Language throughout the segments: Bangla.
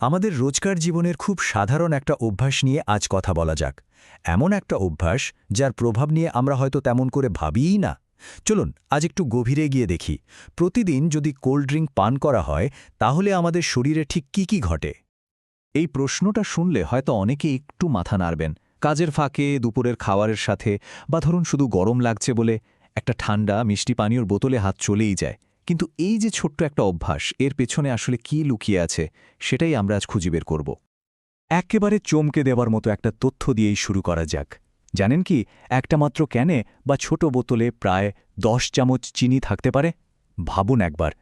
আমাদের রোজকার জীবনের খুব সাধারণ একটা অভ্যাস নিয়ে আজ কথা বলা যাক। এমন একটা অভ্যাস যার প্রভাব নিয়ে আমরা হয়তো তেমন করে ভাবিই না। চলুন, আজ একটু গভীরে গিয়ে দেখি। প্রতিদিন যদি কোল্ড ড্রিঙ্ক পান করা হয়, তাহলে আমাদের শরীরে ঠিক কি কি ঘটে? এই প্রশ্নটা শুনলে হয়তো অনেকে একটু মাথা নাড়বেন। কাজের ফাঁকে, দুপুরের খাওয়ারের সাথে, বা ধরুন শুধু গরম লাগছে বলে একটা ঠান্ডা, মিষ্টি পানীয়র বোতলে হাত চলেই যায়। কিন্তু এই যে ছোট্ট একটা অভ্যাস, এর পেছনে আসলে কি লুকিয়ে আছে, সেটাই আমরা আজ খুঁজি বের করব। একেবারে চমকে দেওয়ার মতো একটা তথ্য দিয়েই শুরু করা যাক। জানেন কি, একটা মাত্র ক্যানে বা ছোট বোতলে প্রায় দশ চামচ চিনি থাকতে পারে? ভাবুন একবার।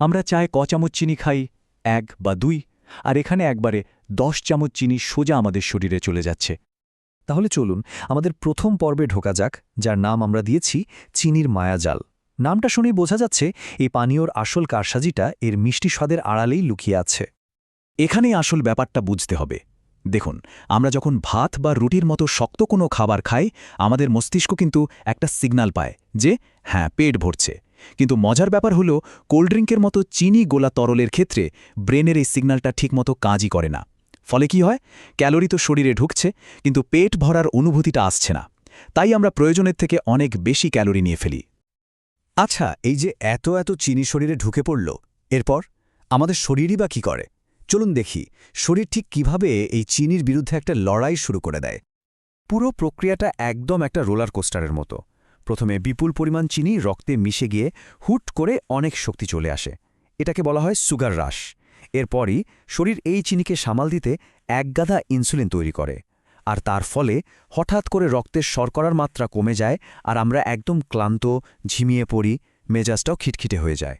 আমরা চায় ক চামচ চিনি খাই? এক বা দুই। আর এখানে একবারে দশ চামচ চিনি সোজা আমাদের শরীরে চলে যাচ্ছে। তাহলে চলুন, আমাদের প্রথম পর্বে ঢোকা যাক, যার নাম আমরা দিয়েছি চিনির মায়াজাল। নামটা শুনেই বোঝা যাচ্ছে এই পানীয়র আসল কারসাজিটা এর মিষ্টি স্বাদের আড়ালেই লুকিয়ে আছে। এখানেই আসল ব্যাপারটা বুঝতে হবে। দেখুন, আমরা যখন ভাত বা রুটির মতো শক্ত কোনো খাবার খাই, আমাদের মস্তিষ্ক কিন্তু একটা সিগনাল পায় যে হ্যাঁ পেট ভরছে। কিন্তু মজার ব্যাপার হলো, কোল্ড ড্রিঙ্কের মতো চিনি গোলা তরলের ক্ষেত্রে ব্রেনের এই সিগন্যালটা ঠিকমতো কাজই করে না। ফলে কি হয়? ক্যালোরি তো শরীরে ঢুকছে, কিন্তু পেট ভরার অনুভূতিটা আসছে না। তাই আমরা প্রয়োজনের থেকে অনেক বেশি ক্যালোরি নিয়ে ফেলি। আচ্ছা এই যে এত এত চিনি শরীরে ঢুকে পড়ল, এরপর? আমাদের শরীরই বা কী করে? চলুন দেখি, শরীর ঠিক কীভাবে এই চিনির বিরুদ্ধে একটা লড়াই শুরু করে দেয়? পুরো প্রক্রিয়াটা একদম একটা রোলার কোস্টারের মতো। প্রথমে বিপুল পরিমাণ চিনি রক্তে মিশে গিয়ে হুট করে অনেক শক্তি চলে আসে। এটাকে বলা হয় সুগার রাশ এরপরই শরীর এই চিনিকে সামাল দিতে একগাদা ইনসুলিন তৈরি করে। আর তার ফলে হঠাৎ করে রক্তের শর্করার মাত্রা কমে যায় আর আমরা একদম ক্লান্ত, ঝিমিয়ে পড়ি, মেজাজটাও খিটখিটে হয়ে যায়।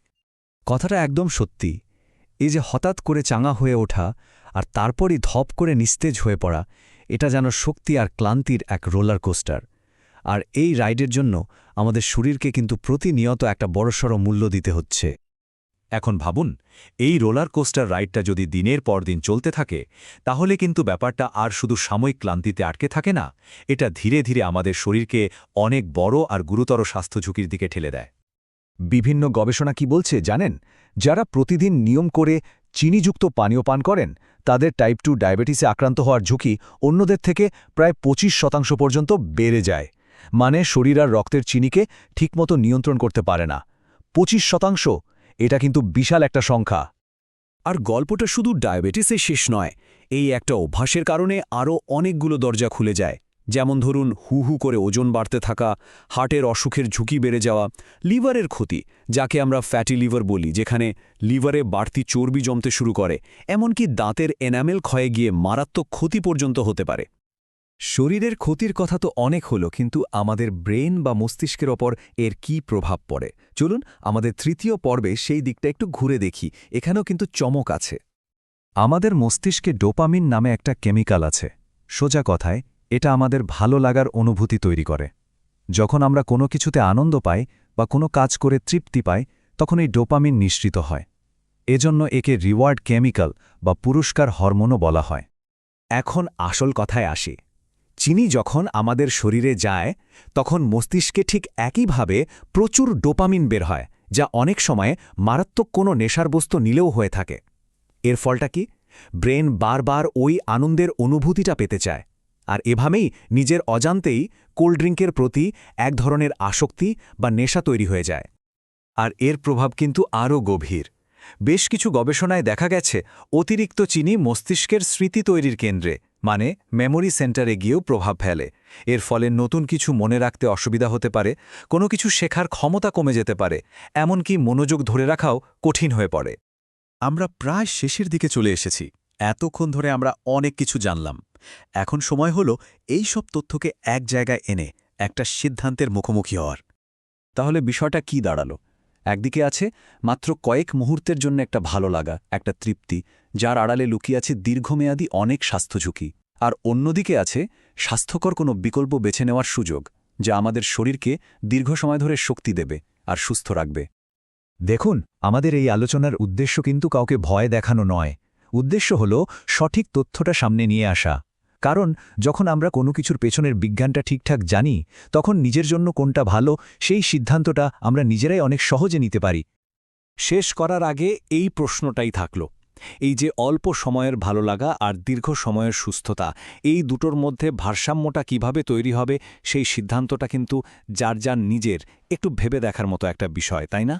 কথাটা একদম সত্যি। এই যে হঠাৎ করে চাঙা হয়ে ওঠা আর তারপরই ধপ করে নিস্তেজ হয়ে পড়া, এটা যেন শক্তি আর ক্লান্তির এক রোলার কোস্টার। আর এই রাইডের জন্য আমাদের শরীরকে কিন্তু প্রতিনিয়ত একটা বড়সড় মূল্য দিতে হচ্ছে। এখন ভাবুন, এই রোলার কোস্টার রাইডটা যদি দিনের পর দিন চলতে থাকে, তাহলে কিন্তু ব্যাপারটা আর শুধু সাময়িক ক্লান্তিতে আটকে থাকে না, এটা ধীরে ধীরে আমাদের শরীরকে অনেক বড় আর গুরুতর স্বাস্থ্য ঝুঁকির দিকে ঠেলে দেয়। বিভিন্ন গবেষণা কি বলছে জানেন? যারা প্রতিদিন নিয়ম করে চিনিযুক্ত পানীয় পান করেন, তাদের টাইপ টু ডায়াবেটিসে আক্রান্ত হওয়ার ঝুঁকি অন্যদের থেকে প্রায় ২৫ শতাংশ পর্যন্ত বেড়ে যায়। মানে শরীর আর রক্তের চিনিকে ঠিকমতো নিয়ন্ত্রণ করতে পারে না। ২৫ শতাংশ এটা কিন্তু বিশাল একটা সংখ্যা। আর গল্পটা শুধু ডায়াবেটিসে শেষ নয়, এই একটা অভ্যাসের কারণে আরও অনেকগুলো দরজা খুলে যায়। যেমন ধরুন, হু হু করে ওজন বাড়তে থাকা, হার্টের অসুখের ঝুঁকি বেড়ে যাওয়া, লিভারের ক্ষতি, যাকে আমরা ফ্যাটি লিভার বলি, যেখানে লিভারে বাড়তি চর্বি জমতে শুরু করে। এমনকি দাঁতের এনামেল ক্ষয়ে গিয়ে মারাত্মক ক্ষতি পর্যন্ত হতে পারে। শরীরের ক্ষতির কথা তো অনেক হলো, কিন্তু আমাদের ব্রেন বা মস্তিষ্কের ওপর এর কি প্রভাব পড়ে? চলুন আমাদের তৃতীয় পর্বে সেই দিকটা একটু ঘুরে দেখি। এখানেও কিন্তু চমক আছে। আমাদের মস্তিষ্কে ডোপামিন নামে একটা কেমিক্যাল আছে। সোজা কথায়, এটা আমাদের ভালো লাগার অনুভূতি তৈরি করে। যখন আমরা কোনো কিছুতে আনন্দ পাই বা কোনো কাজ করে তৃপ্তি পাই, তখন এই ডোপামিন নিঃসৃত হয়। এজন্য একে রিওয়ার্ড কেমিক্যাল বা পুরস্কার হরমোনও বলা হয়। এখন আসল কথায় আসি। চিনি যখন আমাদের শরীরে যায়, তখন মস্তিষ্কে ঠিক একইভাবে প্রচুর ডোপামিন বের হয়, যা অনেক সময় মারাত্মক কোনো নেশার বস্তু নিলেও হয়ে থাকে। এর ফলটা কি? ব্রেন বারবার ওই আনন্দের অনুভূতিটা পেতে চায়, আর এভাবেই নিজের অজান্তেই কোল্ড ড্রিঙ্কের প্রতি এক ধরনের আসক্তি বা নেশা তৈরি হয়ে যায়। আর এর প্রভাব কিন্তু আরও গভীর। বেশ কিছু গবেষণায় দেখা গেছে, অতিরিক্ত চিনি মস্তিষ্কের স্মৃতি তৈরির কেন্দ্রে মানে মেমোরি সেন্টারে গিয়েও প্রভাব ফেলে। এর ফলে নতুন কিছু মনে রাখতে অসুবিধা হতে পারে, কোনো কিছু শেখার ক্ষমতা কমে যেতে পারে, এমনকি মনোযোগ ধরে রাখাও কঠিন হয়ে পড়ে। আমরা প্রায় শেষের দিকে চলে এসেছি। এতক্ষণ ধরে আমরা অনেক কিছু জানলাম। এখন সময় হল এই সব তথ্যকে এক জায়গায় এনে একটা সিদ্ধান্তের মুখোমুখি হওয়ার। তাহলে বিষয়টা কি দাঁড়াল? একদিকে আছে মাত্র কয়েক মুহূর্তের জন্য একটা ভালো লাগা, একটা তৃপ্তি, যার আড়ালে লুকিয়ে আছে দীর্ঘমেয়াদী অনেক স্বাস্থ্য ঝুঁকি। আর অন্যদিকে আছে স্বাস্থ্যকর কোনো বিকল্প বেছে নেওয়ার সুযোগ, যা আমাদের শরীরকে দীর্ঘ সময় ধরে শক্তি দেবে আর সুস্থ রাখবে। দেখুন, আমাদের এই আলোচনার উদ্দেশ্য কিন্তু কাউকে ভয় দেখানো নয়। উদ্দেশ্য হল সঠিক তথ্যটা সামনে নিয়ে আসা। কারণ, যখন আমরা কোনো কিছুর পেছনের বিজ্ঞানটা ঠিকঠাক জানি, তখন নিজের জন্য কোনটা ভালো, সেই সিদ্ধান্তটা আমরা নিজেরাই অনেক সহজে নিতে পারি। শেষ করার আগে এই প্রশ্নটাই থাকল। এই যে অল্প সময়ের ভালো লাগা আর দীর্ঘ সময়ের সুস্থতা, এই দুটোর মধ্যে ভারসাম্যটা কীভাবে তৈরি হবে সেই সিদ্ধান্তটা কিন্তু যার যার নিজের একটু ভেবে দেখার মতো একটা বিষয়, তাই না?